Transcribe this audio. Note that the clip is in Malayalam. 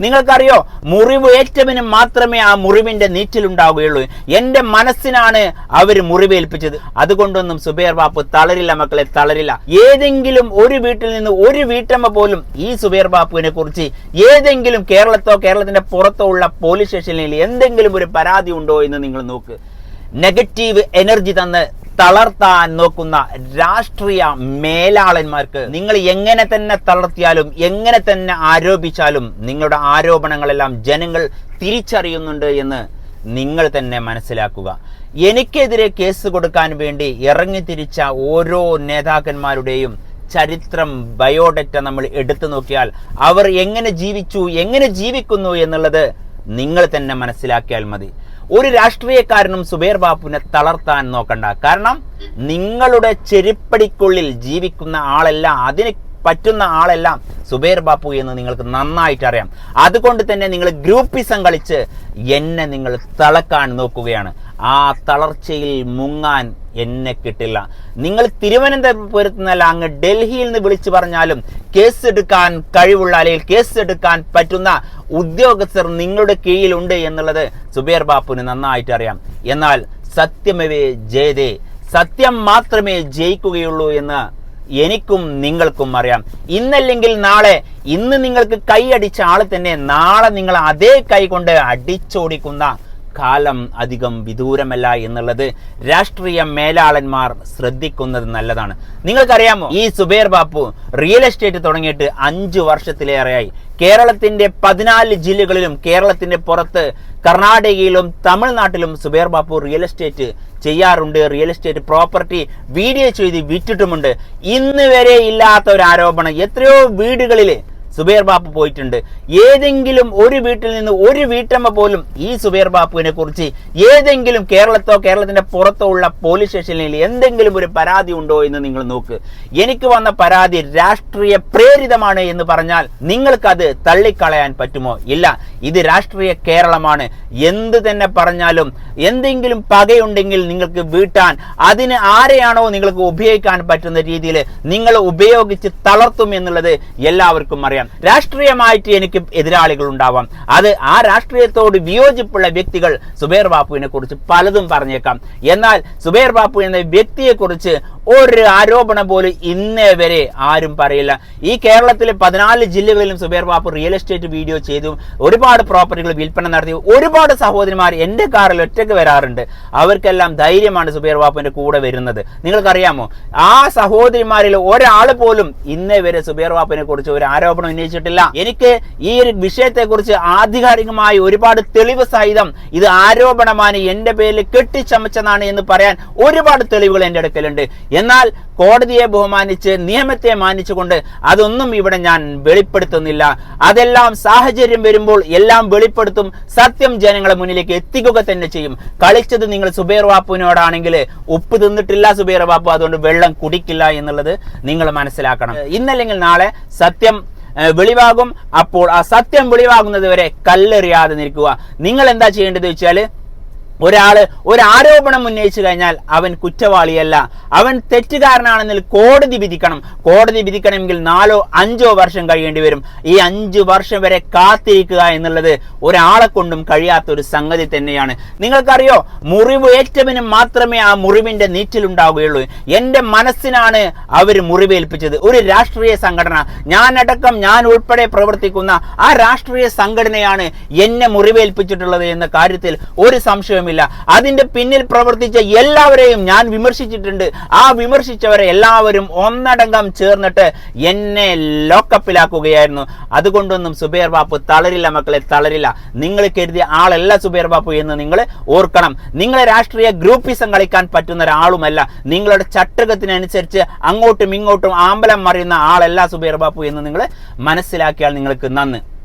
നിങ്ങൾക്കറിയോ മുറിവ് ഏറ്റവന് മാത്രമേ ആ മുറിവിന്റെ നീറ്റിലുണ്ടാവുകയുള്ളൂ. എന്റെ മനസ്സിനാണ് അവർ മുറിവേൽപ്പിച്ചത്. അതുകൊണ്ടൊന്നും സുബേർ ബാപ്പു തളരില്ല മക്കളെ തളരില്ല. ഏതെങ്കിലും ഒരു വീട്ടിൽ നിന്ന് ഒരു വീട്ടമ്മ പോലും ഈ സുബേർ ബാപ്പുവിനെ കുറിച്ച് ഏതെങ്കിലും കേരളത്തോ കേരളത്തിന്റെ പുറത്തോ ഉള്ള പോലീസ് സ്റ്റേഷനിൽ എന്തെങ്കിലും ഒരു പരാതി ഉണ്ടോ എന്ന് നിങ്ങൾ നോക്ക്. നെഗറ്റീവ് എനർജി തന്ന് തളർത്താൻ നോക്കുന്ന രാഷ്ട്രീയ മേലാളന്മാർക്ക് നിങ്ങൾ എങ്ങനെ തന്നെ തളർത്തിയാലും എങ്ങനെ തന്നെ ആരോപിച്ചാലും നിങ്ങളുടെ ആരോപണങ്ങളെല്ലാം ജനങ്ങൾ തിരിച്ചറിയുന്നുണ്ട് എന്ന് നിങ്ങൾ തന്നെ മനസ്സിലാക്കുക. എനിക്കെതിരെ കേസ് കൊടുക്കാൻ വേണ്ടി ഇറങ്ങിത്തിരിച്ച ഓരോ നേതാക്കന്മാരുടെയും ചരിത്രം ബയോഡറ്റ നമ്മൾ എടുത്തു നോക്കിയാൽ അവർ എങ്ങനെ ജീവിച്ചു എങ്ങനെ ജീവിക്കുന്നു എന്നുള്ളത് നിങ്ങൾ തന്നെ മനസ്സിലാക്കിയാൽ മതി. ഒരു രാഷ്ട്രീയക്കാരനും സുബേർ ബാപ്പുവിനെ തളർത്താൻ നോക്കണ്ട. കാരണം നിങ്ങളുടെ ചെരുപ്പടിക്കുള്ളിൽ ജീവിക്കുന്ന ആളെല്ലാം അതിന് പറ്റുന്ന ആളെല്ലാം സുബേർ ബാപ്പു എന്ന് നിങ്ങൾക്ക് നന്നായിട്ട് അറിയാം. അതുകൊണ്ട് തന്നെ നിങ്ങൾ ഗ്രൂപ്പിസം കളിച്ച് എന്നെ നിങ്ങൾ തളക്കാൻ നോക്കുകയാണ്. ആ തളർച്ചയിൽ മുങ്ങാൻ എന്നെ കിട്ടില്ല. നിങ്ങൾ തിരുവനന്തപുരത്ത് നിന്നല്ല അങ്ങ് ഡൽഹിയിൽ നിന്ന് വിളിച്ചു പറഞ്ഞാലും കേസ് എടുക്കാൻ കഴിവുള്ള അല്ലെങ്കിൽ കേസ് എടുക്കാൻ പറ്റുന്ന ഉദ്യോഗസ്ഥർ നിങ്ങളുടെ കീഴിലുണ്ട് എന്നുള്ളത് സുബേർ ബാപ്പുവിന് നന്നായിട്ട് അറിയാം. എന്നാൽ സത്യമവേ ജയതേ സത്യം മാത്രമേ ജയിക്കുകയുള്ളൂ എന്ന് എനിക്കും നിങ്ങൾക്കും അറിയാം. ഇന്നല്ലെങ്കിൽ നാളെ ഇന്ന് നിങ്ങൾക്ക് കൈ അടിച്ച ആൾ തന്നെ നാളെ നിങ്ങൾ അതേ കൈ കൊണ്ട് അടിച്ചോടിക്കുന്ന കാലം അധികം വിദൂരമല്ല എന്നുള്ളത് രാഷ്ട്രീയ മേലാളന്മാർ ശ്രദ്ധിക്കുന്നത് നല്ലതാണ്. നിങ്ങൾക്കറിയാമോ ഈ സുബേർ ബാപ്പു റിയൽ എസ്റ്റേറ്റ് തുടങ്ങിയിട്ട് അഞ്ചു വർഷത്തിലേറെയായി. കേരളത്തിന്റെ പതിനാല് ജില്ലകളിലും കേരളത്തിന്റെ പുറത്ത് കർണാടകയിലും തമിഴ്നാട്ടിലും സുബേർ ബാപ്പു റിയൽ എസ്റ്റേറ്റ് ചെയ്യാറുണ്ട്. റിയൽ എസ്റ്റേറ്റ് പ്രോപ്പർട്ടി വീഡിയോ ചെയ്ത് വിറ്റിട്ടുമുണ്ട്. ഇന്ന് വരെ ഇല്ലാത്ത ഒരു ആരോപണം. എത്രയോ വീടുകളിൽ സുബേർ ബാപ്പു പോയിട്ടുണ്ട്. ഏതെങ്കിലും ഒരു വീട്ടിൽ നിന്ന് ഒരു വീട്ടമ്മ പോലും ഈ സുബേർ ബാപ്പുവിനെ കുറിച്ച് ഏതെങ്കിലും കേരളത്തോ കേരളത്തിന്റെ പുറത്തോ ഉള്ള പോലീസ് സ്റ്റേഷനിൽ എന്തെങ്കിലും ഒരു പരാതി ഉണ്ടോ എന്ന് നിങ്ങൾ നോക്ക്. എനിക്ക് വന്ന പരാതി രാഷ്ട്രീയ പ്രേരിതമാണ് എന്ന് പറഞ്ഞാൽ നിങ്ങൾക്കത് തള്ളിക്കളയാൻ പറ്റുമോ? ഇല്ല. ഇത് രാഷ്ട്രീയ കേരളമാണ്. എന്ത് തന്നെ പറഞ്ഞാലും എന്തെങ്കിലും പകയുണ്ടെങ്കിൽ നിങ്ങൾക്ക് വീട്ടാൻ അതിന് ആരെയാണോ നിങ്ങൾക്ക് ഉപയോഗിക്കാൻ പറ്റുന്ന രീതിയിൽ നിങ്ങൾ ഉപയോഗിച്ച് തളർത്തും എന്നുള്ളത് എല്ലാവർക്കും അറിയാം. രാഷ്ട്രീയമായിട്ട് എനിക്ക് എതിരാളികൾ ഉണ്ടാവാം. അത് ആ രാഷ്ട്രീയത്തോട് വിയോജിപ്പുള്ള വ്യക്തികൾ സുബേർ ബാപ്പുവിനെ കുറിച്ച് പലതും പറഞ്ഞേക്കാം. എന്നാൽ സുബേർ ബാപ്പു എന്ന വ്യക്തിയെക്കുറിച്ച് ഒരു ആരോപണം പോലും ഇന്നേ വരെ ആരും പറയില്ല. ഈ കേരളത്തിലെ പതിനാല് ജില്ലകളിലും Zubair Bappu real estate video ചെയ്തു. ഒരുപാട് പ്രോപ്പർട്ടികൾ വിൽപ്പന നടത്തി. ഒരുപാട് സഹോദരിമാർ എന്റെ കാറിൽ ഒറ്റയ്ക്ക് വരാറുണ്ട്. അവർക്കെല്ലാം ധൈര്യമാണ് സുബേർ ബാപ്പുവിന്റെ കൂടെ വരുന്നത്. നിങ്ങൾക്കറിയാമോ? ആ സഹോദരിമാരിൽ ഒരാൾ പോലും ഇന്നേ വരെ സുബേർ ബാപ്പുവിനെ കുറിച്ച് ഒരു ആരോപണം ഉന്നയിച്ചിട്ടില്ല. എനിക്ക് ഈ ഒരു വിഷയത്തെക്കുറിച്ച് ആധികാരികമായി ഒരുപാട് തെളിവ് സഹിതം ഇത് ആരോപണമാണ് എന്റെ പേരിൽ കെട്ടിച്ചമച്ചതാണ് എന്ന് പറയാൻ ഒരുപാട് തെളിവുകൾ എന്റെ അടുക്കലുണ്ട്. എന്നാൽ കോടതിയെ ബഹുമാനിച്ച് നിയമത്തെ മാനിച്ചുകൊണ്ട് അതൊന്നും ഇവിടെ ഞാൻ വെളിപ്പെടുത്തുന്നില്ല. അതെല്ലാം സാഹചര്യം വരുമ്പോൾ എല്ലാം വെളിപ്പെടുത്തും സത്യം ജനങ്ങളെ മുന്നിലേക്ക് എത്തിക്കുക തന്നെ ചെയ്യും. കളിച്ചത് നിങ്ങൾ സുബേർ ബാപ്പുവിനോടാണെങ്കിൽ ഉപ്പ് തിന്നിട്ടില്ല സുബേർ ബാപ്പു അതുകൊണ്ട് വെള്ളം കുടിക്കില്ല എന്നുള്ളത് നിങ്ങൾ മനസ്സിലാക്കണം. ഇന്നല്ലെങ്കിൽ നാളെ സത്യം വെളിവാകും. അപ്പോൾ ആ സത്യം വെളിവാകുന്നത് വരെ കല്ലെറിയാതെ നിൽക്കുക. നിങ്ങൾ എന്താ ചെയ്യേണ്ടത് വെച്ചാൽ ഒരാൾ ഒരാരോപണം ഉന്നയിച്ചു കഴിഞ്ഞാൽ അവൻ കുറ്റവാളിയല്ല. അവൻ തെറ്റുകാരനാണെന്നിൽ കോടതി വിധിക്കണം. കോടതി വിധിക്കണമെങ്കിൽ നാലോ അഞ്ചോ വർഷം കഴിയേണ്ടി വരും. ഈ അഞ്ചു വർഷം വരെ കാത്തിരിക്കുക എന്നുള്ളത് ഒരാളെ കൊണ്ടും കഴിയാത്ത ഒരു സംഗതി തന്നെയാണ്. നിങ്ങൾക്കറിയോ? മുറിവ് ഏറ്റവന് മാത്രമേ ആ മുറിവിന്റെ നീറ്റിലുണ്ടാവുകയുള്ളൂ. എന്റെ മനസ്സിനാണ് അവർ മുറിവേൽപ്പിച്ചത്. ഒരു രാഷ്ട്രീയ സംഘടന ഞാനടക്കം ഞാൻ ഉൾപ്പെടെ പ്രവർത്തിക്കുന്ന ആ രാഷ്ട്രീയ സംഘടനയാണ് എന്നെ മുറിവേൽപ്പിച്ചിട്ടുള്ളത് എന്ന കാര്യത്തിൽ ഒരു സംശയവുമില്ല. അതിന്റെ പിന്നിൽ പ്രവർത്തിച്ച എല്ലാവരെയും ഞാൻ വിമർശിച്ചിട്ടുണ്ട്. ആ വിമർശിച്ചവരെ എല്ലാവരും ഒന്നടങ്കം ചേർന്നിട്ട് എന്നെ ലോക്കപ്പിലാക്കുകയായിരുന്നു. അതുകൊണ്ടൊന്നും സുബേർ ബാപ്പു തളരില്ല മക്കളെ തളരില്ല. നിങ്ങൾ കരുതിയ ആളല്ല സുബേർ ബാപ്പു എന്ന് നിങ്ങൾ ഓർക്കണം. നിങ്ങളെ രാഷ്ട്രീയ ഗ്രൂപ്പിസം കളിക്കാൻ പറ്റുന്ന ഒരാളുമല്ല. നിങ്ങളുടെ ചട്ടകത്തിനനുസരിച്ച് അങ്ങോട്ടും ഇങ്ങോട്ടും ആമ്പലം മറിയുന്ന ആളല്ല സുബേർ ബാപ്പു എന്ന് നിങ്ങൾ മനസ്സിലാക്കിയാൽ നിങ്ങൾക്ക് നന്ന്.